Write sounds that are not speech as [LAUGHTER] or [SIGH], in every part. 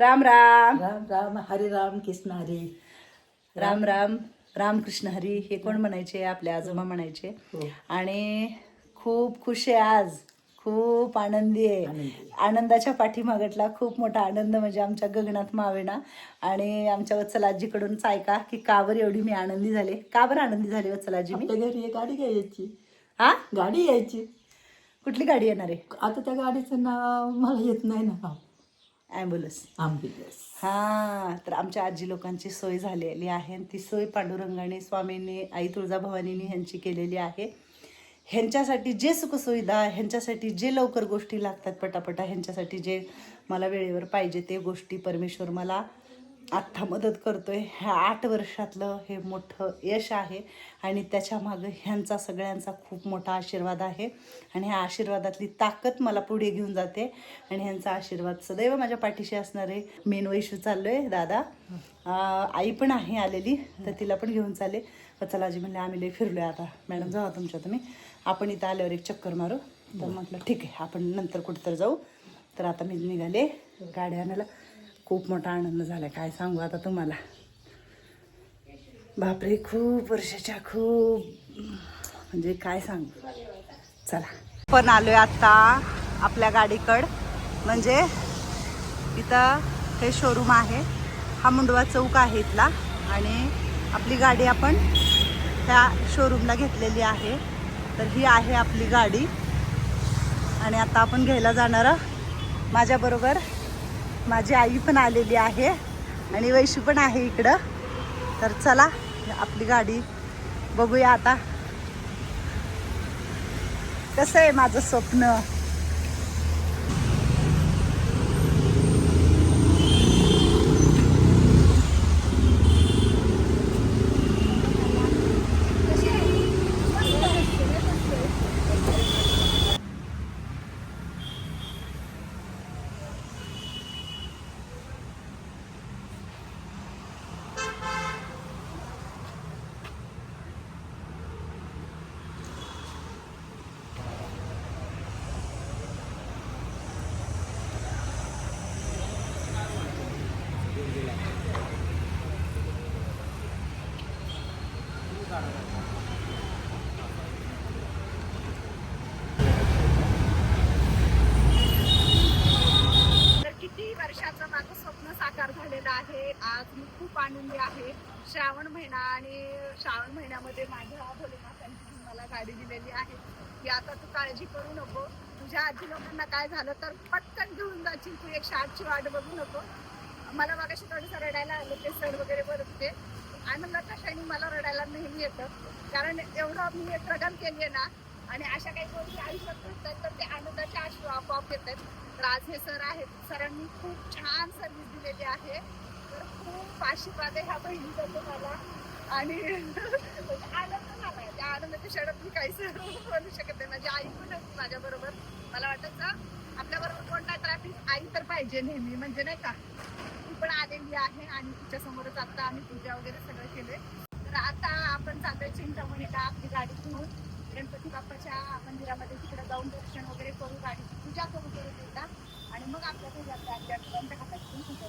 राम राम. राम राम. हरे राम कृष्ण हरी. राम राम. रामकृष्ण हरी हे कोण म्हणायचे? आपले आजोबा म्हणायचे. हो. आणि खूप खुश आहे आज. खूप आनंदी आहे. आनंदी. आनंदाच्या पाठीमागटला खूप मोठा आनंद म्हणजे आमच्या गगनात मावेना. आणि आमच्या वत्सलाजीकडूनच ऐका की का बरं एवढी मी आनंदी झाले. का बरं आनंदी झाली वत्सलाजी मी? आपल्या घरी एक गाडी घ्यायची. हा? गाडी यायची. कुठली गाडी येणार आहे? आता त्या गाडीचं नाव मला येत नाही ना. ॲम्ब्युलन्स आंबिलस हा तर आमच्या आजी लोकांची सोय झालेली आहे आणि ती सोय पांडुरंगाने स्वामींनी आई तुळजाभवानीने ह्यांची केलेली आहे. ह्यांच्यासाठी जे सुखसुविधा ह्यांच्यासाठी जे लवकर गोष्टी लागतात पटापटा ह्यांच्यासाठी जे मला वेळेवर पाहिजे ते गोष्टी परमेश्वर मला आत्ता मदत करतोय. ह्या आठ वर्षातलं हे मोठं यश आहे आणि त्याच्यामागं ह्यांचा सगळ्यांचा खूप मोठा आशीर्वाद आहे. आणि ह्या आशीर्वादातली ताकद मला पुढे घेऊन जाते आणि ह्यांचा आशीर्वाद सदैव माझ्या पाठीशी असणार आहे. मेन वैशू चाललोय दादा. आई पण आहे आलेली तर तिला पण घेऊन चालले तर चला आजी म्हणले आम्ही लई फिरलोय आता. मॅडम जावा तुमच्या तुम्ही. आपण इथं आल्यावर एक चक्कर मारू. तर म्हटलं ठीक आहे आपण नंतर कुठेतरी जाऊ. तर आता मी निघाले गाडी आणायला. खूप मोठा आनंद झाला. काय सांगू आता तुम्हाला? बापरे खूप वर्षाच्या खूप म्हणजे काय सांगू? चला. पण आलोय आता आपल्या गाडीकड. म्हणजे इथं हे शोरूम आहे. हा मुंडवा चौक आहे इथला. आणि आपली गाडी आपण त्या शोरूमला घेतलेली आहे. तर ही आहे आपली गाडी. आणि आता आपण घ्यायला जाणार माझ्याबरोबर माझी आई पण आलेली आहे आणि वैशी पण आहे इकडं. तर चला आपली गाडी बघूया आता. कसं आहे माझं स्वप्न तर किती वर्षाचं माझं स्वप्न साकार झालेलं आहे आज मी खूप आनंदी आहे. श्रावण महिना आणि श्रावण महिन्यामध्ये माझ्या भोलेनाथांची मला गाडी दिलेली आहे. की आता तू काळजी करू नको. तुझ्या आजी लोकांना काय झालं तर पटकन घेऊन जाशील तू एक शार्टची वाट बघू नको. मला मागाशी थोडंसं रडायला आलं ते सण वगैरे बरं होते आनंदाच्या मला रडायला नेहमी येतं. कारण एवढं मी प्रगम केली आहे ना आणि अशा काही गोष्टी आयुष्यात घडतात तर ते आनंदाच्या अश्रू आपोआप येतात. तर आज हे सर आहेत. सरांनी खूप छान सर्व्हिस दिलेली आहे. तर खूप आशीर्वाद आहे ह्या बहिणीचा तुम्हाला आणि आनंद झाला त्या आनंदाच्या क्षणात मी काहीच बोलू शकत नाही माझी आई पण होती माझ्या बरोबर मला वाटत आपल्या बरोबर कोणता ट्रॅफिक आई तर पाहिजे नेहमी म्हणजे नाही का ती पण आलेली आहे आणि तिच्या समोरच आता आम्ही पूजा वगैरे सगळं केलंय तर आता आपण चाललोय चिंतामणीला आपली गाडी घेऊन गणपती बाप्पाच्या मंदिरामध्ये तिकडे जाऊन दर्शन वगैरे करू गाडीची पूजा करू करू एकदा आणि मग आपल्या घरी आपल्या आजी आजोबांच्या हातातून पूजा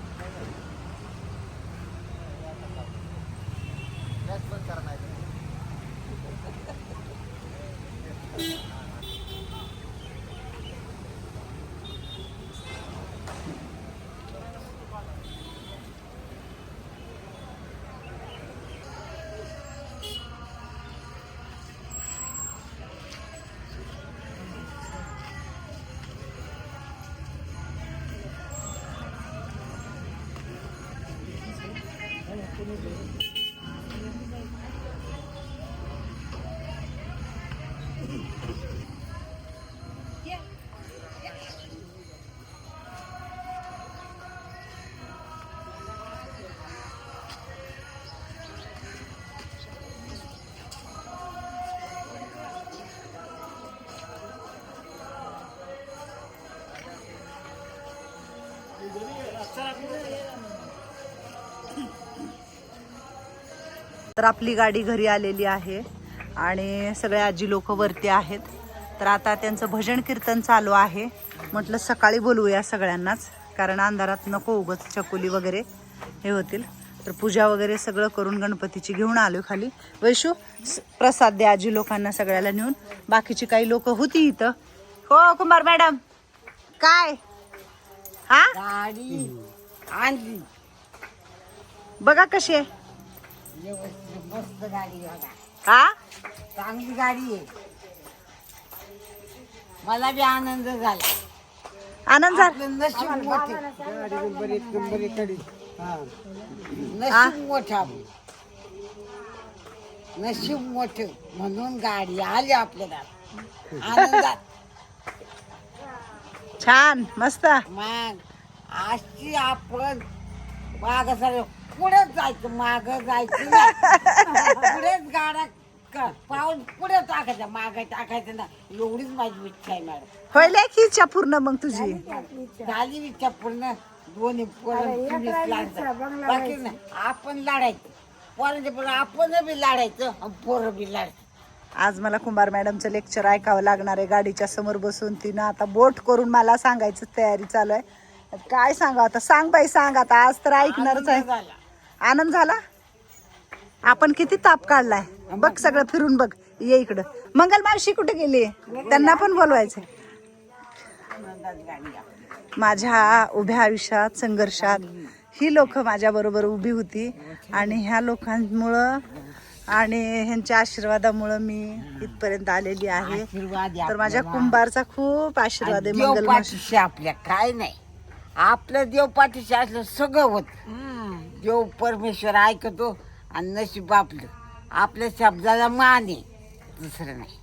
तर आपली गाडी घरी आलेली आहे आणि सगळे आजी लोक वरती आहेत. तर आता त्यांचं भजन कीर्तन चालू आहे. म्हटलं सकाळी बोलवूया सगळ्यांनाच कारण अंधारात नको उगत चकुली वगैरे हे होतील. तर पूजा वगैरे सगळं करून गणपतीची घेऊन आलो खाली. वैशू प्रसाद द्या आजी लोकांना सगळ्याला नेऊन. बाकीची काही लोक होती इथं. हो कुंभार मॅडम. काय? हा? आणली. बघा कशी आहे. व्यवस्थित मस्त गाडी आहे बघा हा? चांगली गाडी आहे. मला बी आनंद झाला. आनंद झाला? आपलं नशीब मोठे नशीब मोठं आपलं. नशीब मोठं म्हणून गाडी आली आपल्याला. आनंदात. छान मस्त. मग आजची आपण माग सर पुढेच जायचं माग जायचं नाही. [LAUGHS] पुढेच गाड्या क- पाऊल पुढे टाकायचं माग टाकायचं ना एवढीच माझी इच्छा आहे मॅडम. होईल की इच्छा पूर्ण मग तुझी? झाली इच्छा. पूर्ण. दोन्ही पोरं तुम्हीच बाकी नाही आपण लढायचं. पोरांच्या पोरं आपण बी लढायचं आणि पोरं बी लढायचं. आज मला कुंभार मॅडमचं लेक्चर ऐकावं लागणार आहे. गाडीच्या समोर बसून तिनं आता बोट करून मला सांगायचं तयारी चालू आहे. काय सांगा आता? सांग बाई सांग आता. आज तर ऐकणारच आहे. झाला. आनंद झाला? आपण किती ताप काढलाय? बघ सगळं फिरून बघ. ये इकडं. मंगल मावशी कुठे गेली? त्यांना पण आपली. माझ्या उभ्या आयुष्यात संघर्षात ही लोक माझ्या बरोबर उभी होती आणि ह्या लोकांमुळं आणि ह्यांच्या आशीर्वादामुळं मी इथपर्यंत आलेली आहे. तर माझ्या. कुंभारचा खूप आशीर्वाद आहे मंगल आपल्या काय नाही. आपलं देव पाठीशी असलं सगळं होत. देव परमेश्वर ऐकतो आणि नशीब आपलं. आपल्या शब्दाला मान आहे. दुसरं नाही.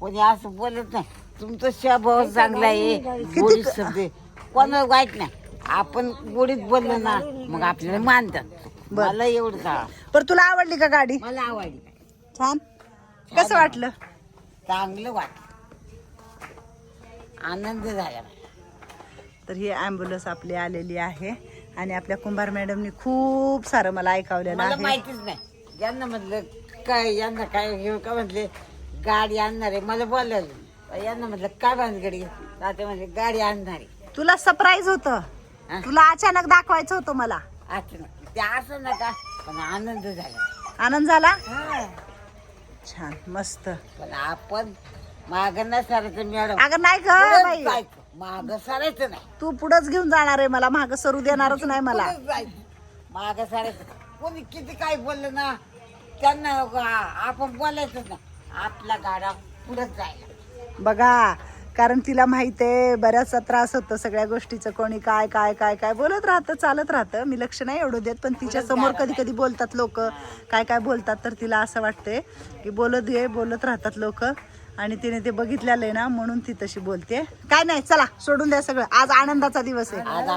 कोणी असं बोलत नाही. तुमचं स्वभाव चांगला आहे. गोडीत शब्द आहे. कोणाला वाईट नाही. आपण गोडीत बोललो ना मग आपल्याला मानतात मला एवढं का? पर तुला आवडली का गाडी? मला आवडली. छान. कसं वाटलं? चांगलं वाटलं. आनंद झाला मला. तर ही ॲम्ब्युलन्स आपली आलेली आहे. आणि आपल्या कुंभार मॅडमनी खूप सारं मला ऐकावलेलं मला आहे. माहितीच नाही. यांना म्हटलं काय यांना काय हे का म्हटले गाडी आणणार आहे? मला बोलायला यांना म्हटलं काय भानगडी? तात्या म्हणले गाडी आणणार आहे. तुला सरप्राईज होतं. हा? तुला अचानक दाखवायचं होतं मला. असं. ते असं नका पण आनंद झाला. आनंद झाला? छान मस्त. पण आपण माग न सरायचं मॅडम. अगं नाही ग बाई. माग सरायचं नाही. तू पुढंच घेऊन जाणार आहे मला माग सरू देणारच नाही मला. माग सरायचं कोणी किती काय बोललं ना त्यांना आ- आपण बोलायचंच ना आपला गाडा पुढे जायला. बघा कारण तिला माहीत आहे बऱ्याचसा त्रास होतो सगळ्या गोष्टीचं. कोणी काय काय काय काय बोलत राहतं चालत राहतं. मी लक्ष नाही एवढं देत पण तिच्या समोर कधी कधी बोलतात लोक. काय काय बोलतात तर तिला असं वाटते की बोलत दे बोलत राहतात लोक. आणि तिने ते बघितलेलं आहे ना म्हणून ती तशी बोलते. काय नाही चला सोडून द्या सगळं. आज आनंदाचा दिवस आहे. आज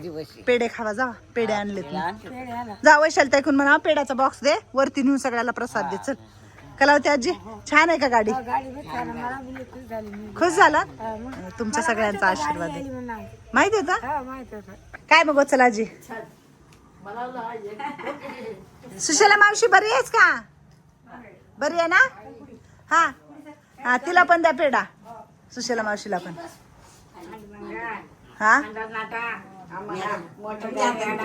दिवस आहे. पेढे खावा जा. पेढे आणलेत मी. जा वैशाल ऐकून म्हणा पेढ्याचा बॉक्स दे. वरती नेऊन सगळ्याला प्रसाद दे. चल. कलावती आजी? छान आहे का गाडी? खुश झाला? तुमच्या सगळ्यांचा आशीर्वाद आहे. माहिती आहे का? काय मग चला आजी? सुशला मावशी बरी आहेस का? बरी आहे ना? हा. हा तिला पण द्या पेढा. सुशीला मावशीला पण. हा? द्यायचं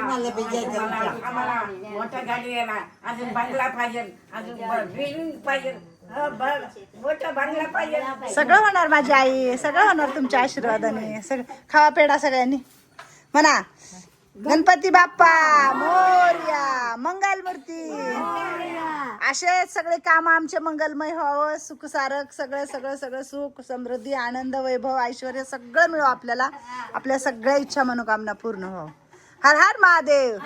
गाडी अजून बंगला पाहिजे अजून बिल्डिंग पाहिजे सगळं होणार माझी आई सगळं होणार तुमच्या आशीर्वादाने. सगळं खावा पेढा सगळ्यांनी. म्हणा. गणपती बाप्पा मोर्या मंगल मूर्ती. असे सगळे काम आमचे मंगलमय व्हावं सुख सारक सगळं सगळं सगळं सुख समृद्धी आनंद वैभव ऐश्वर सगळं मिळो आपल्याला. आपल्या सगळ्या इच्छा मनोकामना पूर्ण व्हावं हर हर महादेव.